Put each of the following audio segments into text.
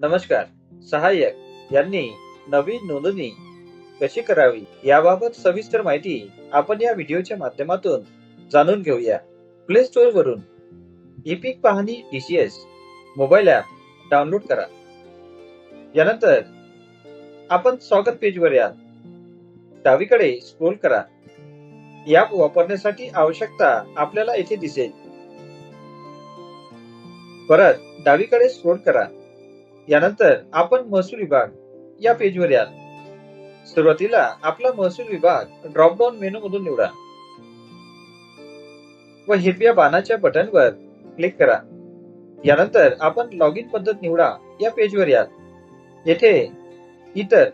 नमस्कार. सहाय्यक यांनी नवीन नोंदणी कशी करावी याबाबत सविस्तर माहिती आपण या व्हिडिओच्या माध्यमातून जाणून घेऊया. प्ले स्टोअर वरून इपिक पाहणी डीसीएस मोबाईल ॲप डाउनलोड करा. यानंतर आपण स्वागत पेजवर या. डावीकडे स्क्रोल करा. ॲप वापरण्यासाठी आवश्यकता आपल्याला येथे दिसेल. परत डावीकडे स्क्रोल करा. यानंतर आपण महसूल विभाग या पेजवर याल. सुरुवातीला आपला महसूल विभाग ड्रॉपडाऊन मेनू मधून निवडा. व हिरव्या बाणाच्या बटनवर क्लिक करा. यानंतर आपण लॉग इन पद्धत निवडा या पेजवर याल. येथे इतर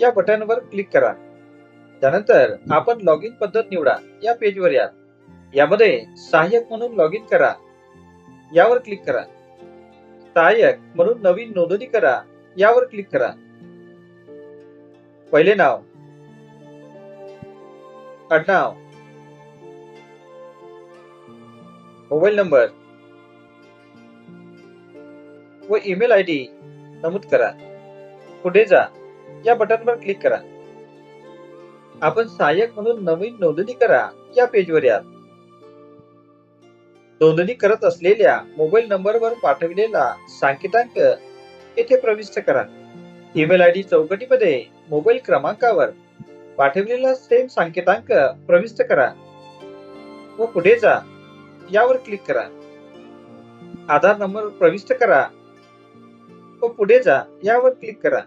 या बटनवर क्लिक करा. त्यानंतर आपण लॉग इन पद्धत निवडा या पेजवर याल. यामध्ये सहाय्यक म्हणून लॉग इन करा. यावर क्लिक करा. सहाय्यक म्हणून नवीन नोंदणी करा. यावर क्लिक करा. पहिले नाव. आडनाव. Mobile number. व ईमेल आय डी नमूद करा. पुढे जा. या बटनवर क्लिक करा. आपण सहाय्यक म्हणून नवीन नोंदणी करा. या पेजवर या. नोंदणी करत असलेल्या मोबाईल नंबरवर पाठविलेला सांकेतांक येथे प्रविष्ट करा. ईमेल आय डी चौकटीमध्ये मोबाईल क्रमांकावर पाठविलेला सेम सांकेतांक प्रविष्ट करा व पुढे जा. यावर क्लिक करा. आधार नंबर प्रविष्ट करा व पुढे जा. यावर क्लिक करा.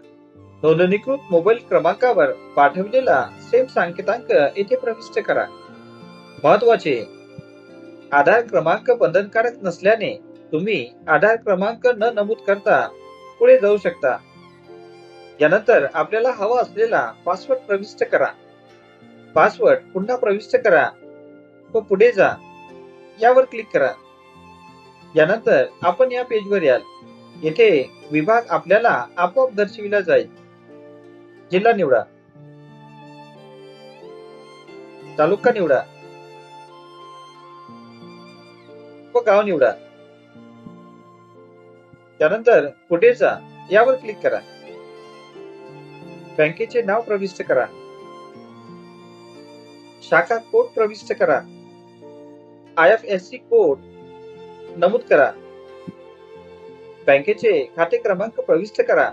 नोंदणीकृत मोबाईल क्रमांकावर पाठविलेला सेम सांकेतांक येथे प्रविष्ट करा. महत्त्वाचे आधार क्रमांक बंधनकारक नसल्याने तुम्ही आधार क्रमांक न नमूद करता पुढे जाऊ शकता. यानंतर आपल्याला हवा असलेला पासवर्ड प्रविष्ट करा. पासवर्ड पुन्हा प्रविष्ट करा व पुढे जा. यावर क्लिक करा. यानंतर आपण या पेजवर याल. येथे विभाग आपल्याला आपोआप दर्शविला जाईल. जिल्हा निवडा. तालुका निवडा. गाव निवडा. त्यानंतर पुढे जा यावर क्लिक करा. बँकेचे नाव प्रविष्ट करा. शाखा कोड प्रविष्ट करा. I F S C code नमूद करा. बँकेचे खाते क्रमांक प्रविष्ट करा.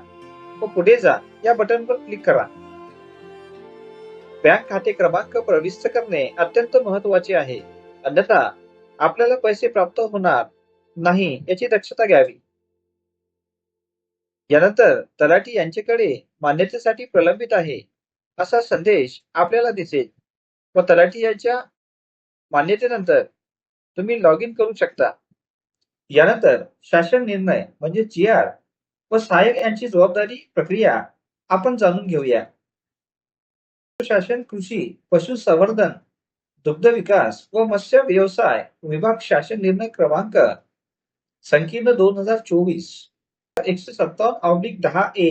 व पुढे जा या बटनवर क्लिक करा. बँक खाते क्रमांक प्रविष्ट करणे अत्यंत महत्त्वाचे आहे. अन्यथा आपल्याला पैसे प्राप्त होणार नाही याची दक्षता घ्यावी. यानंतर तलाठी यांच्याकडे मान्यतेसाठी प्रलंबित आहे असा संदेश आपल्याला दिसेल. व तलाठी यांच्या मान्यतेनंतर तुम्ही लॉग इन करू शकता. यानंतर शासन निर्णय म्हणजे जी आर व सहाय्यक यांची जबाबदारी प्रक्रिया आपण जाणून घेऊया. शासन कृषी पशुसंवर्धन दुग्ध विकास व मत्स्य व्यवसाय विभाग शासन निर्णय क्रमांक संकीर्ण दोन हजार चोवीस. एकशे सत्तावन्न ऑब्लिक दहा ए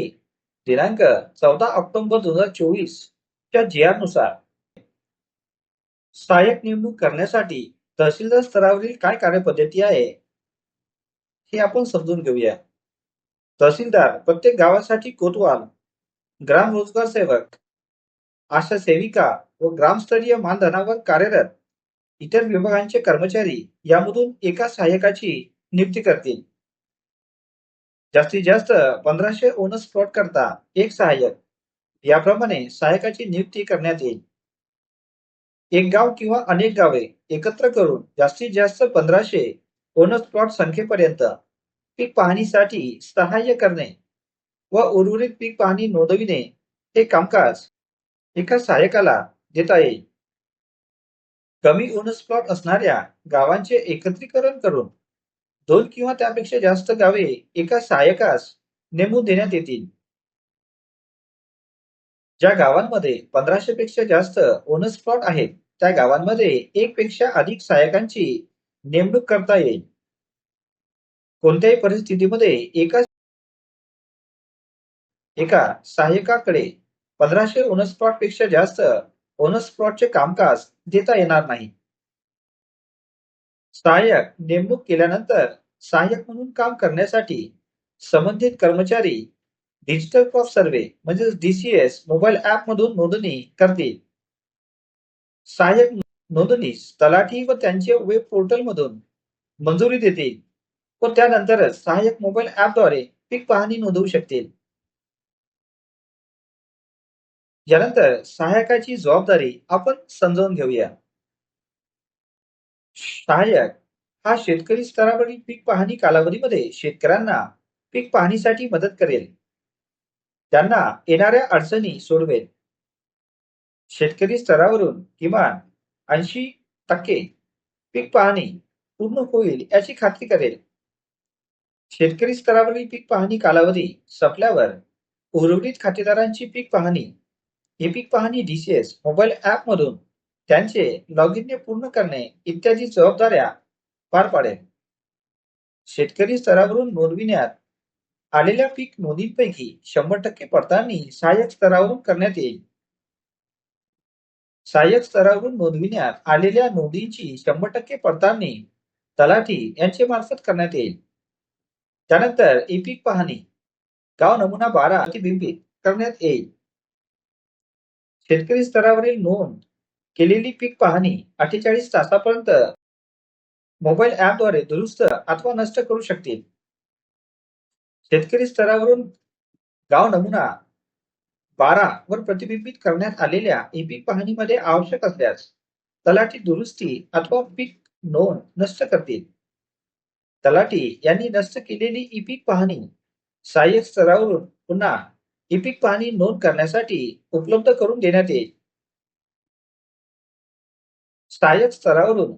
दिनांक चौदा ऑक्टोबर दोन हजार चोवीस च्या जी नुसार सहाय्यक नेमणूक करण्यासाठी तहसीलदार स्तरावरील काय कार्यपद्धती आहे हे आपण समजून घेऊया. तहसीलदार प्रत्येक गावासाठी कोतवाल ग्राम रोजगार सेवक आशा सेविका व ग्रामस्तरीय मानधनावर कार्यरत इतर विभागांचे कर्मचारी यामधून एका सहाय्यकाची नियुक्ती करतील. जास्तीत जास्त पंधराशे ओनस प्लॉट करता एक सहाय्यक. याप्रमाणे सहाय्यकाची नियुक्ती करण्यात येईल. एक गाव किंवा अनेक गावे एकत्र करून जास्तीत जास्त पंधराशे ओनस प्लॉट संख्येपर्यंत पीक पाहणीसाठी सहाय्य करणे व उर्वरित पीक पाहणी नोंदविणे हे कामकाज एका सहाय्यकाला देता येईल. कमी ओनस प्लॉट असणाऱ्या गावांचे एकत्रीकरण करून दोन किंवा त्यापेक्षा जास्त गावे एका सहाय्यकास नेमून देण्यात येतील. ज्या गावांमध्ये पंधराशे पेक्षा जास्त ओनस प्लॉट आहेत त्या गावांमध्ये एक पेक्षा अधिक सहाय्यकांची नेमणूक करता येईल. कोणत्याही परिस्थितीमध्ये एका एका सहाय्यकाकडे पंधराशे ओनसपेक्षा जास्त ओनस्प्लॉटचे कामकाज देता येणार नाही. सहाय्यक नेमणूक केल्यानंतर सहाय्यक म्हणून काम करण्यासाठी संबंधित कर्मचारी डिजिटल क्रॉप सर्वे म्हणजेच डीसीएस मोबाईल ऍप मधून नोंदणी करतील. सहाय्यक नोंदणीस तलाठी व त्यांचे वेब पोर्टल मधून मंजुरी देतील व त्यानंतरच सहाय्यक मोबाईल ऍपद्वारे पीक पाहणी नोंदवू शकतील. यानंतर सहाय्यकाची जबाबदारी आपण समजावून घेऊया. सहाय्यक हा शेतकरी स्तरावरील पीक पाहणी कालावधीमध्ये शेतकऱ्यांना पीक पाहणीसाठी मदत करेल. त्यांना येणाऱ्या अडचणी सोडवेल. शेतकरी स्तरावरून किमान ऐंशी टक्के पीक पाहणी पूर्ण होईल याची खात्री करेल. शेतकरी स्तरावरील पीक पाहणी कालावधी संपल्यावर उर्वरित खातेदारांची पीक पाहणी ही पाहणी डीसीएस मोबाईल ऍप मधून त्यांचे लॉगिनने पूर्ण करणे इत्यादी जबाबदाऱ्या पार पाडेल. शेतकरी स्तरावरून नोंदविण्यात आलेल्या पीक नोंदींपैकी शंभर टक्के पडताळणी सहाय्यक स्तरावरून करण्यात येईल. सहाय्यक स्तरावरून नोंदविण्यात आलेल्या नोंदींची शंभर टक्के पडताळणी तलाठी यांचे मार्फत करण्यात येईल. त्यानंतर एपिक पाहणी गाव नमुना बारा प्रतिबिंबित करण्यात येईल. शेतकरी स्तरावरील नोंद केलेली पीक पाहणी अठ्ठेचाळीस तासापर्यंत मोबाईल ॲपद्वारे दुरुस्त अथवा नष्ट करू शकतील. शेतकरी स्तरावरून गाव नमुना बारा वर प्रतिबिंबित करण्यात आलेल्या ई पीक पाहणीमध्ये आवश्यक असल्यास तलाठी दुरुस्ती अथवा पीक नोंद नष्ट करतील. तलाठी यांनी नष्ट केलेली ई पीक पाहणी सहाय्यक स्तरावरून पुन्हा इपिक पीक पाहणी नोंद करण्यासाठी उपलब्ध करून देण्यात येईल. सहाय्यक स्तरावरून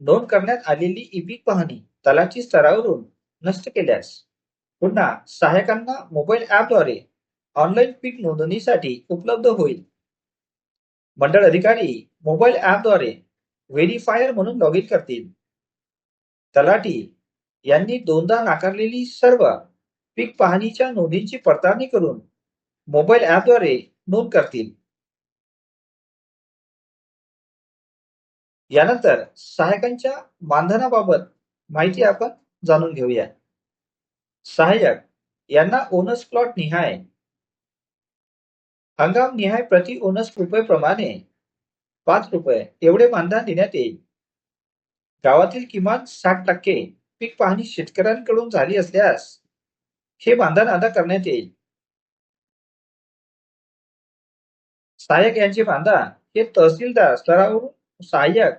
नोंद करण्यात आलेली इपिक पाहणी तलाची स्तरावरून नष्ट केल्यास पुन्हा सहाय्यकांना मोबाईल ऍपद्वारे ऑनलाईन पीक नोंदणीसाठी उपलब्ध होईल. मंडळ अधिकारी मोबाईल ॲपद्वारे व्हेरीफायर म्हणून लॉग इन करतील. तलाठी यांनी दोनदा नाकारलेली सर्व पीक पाहणीच्या नोंदींची पडताळणी करून मोबाईल ऍपद्वारे नोंद करतील. यानंतर सहाय्यकांच्या मानधनाबाबत माहिती आपण जाणून घेऊया. सहाय्यक यांना ओनस प्लॉट निहाय. हंगाम निहाय प्रति ओनस रुपये प्रमाणे पाच रुपये एवढे मानधन देण्यात येईल. गावातील किमान साठ टक्के पीक पाहणी शेतकऱ्यांकडून झाली असल्यास हे मानधन अदा करण्यात येईल. सहाय्यक यांचे फांदा हे तहसीलदार स्तरावरून सहाय्यक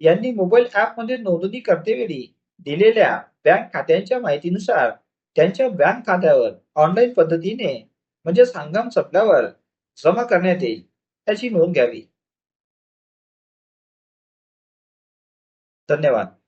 यांनी मोबाईल ऍपमध्ये नोंदणी करतेवेळी दिलेल्या बँक खात्यांच्या माहितीनुसार त्यांच्या बँक खात्यावर ऑनलाईन पद्धतीने म्हणजे हंगाम संपल्यावर जमा करण्यात येईल याची नोंद घ्यावी. धन्यवाद.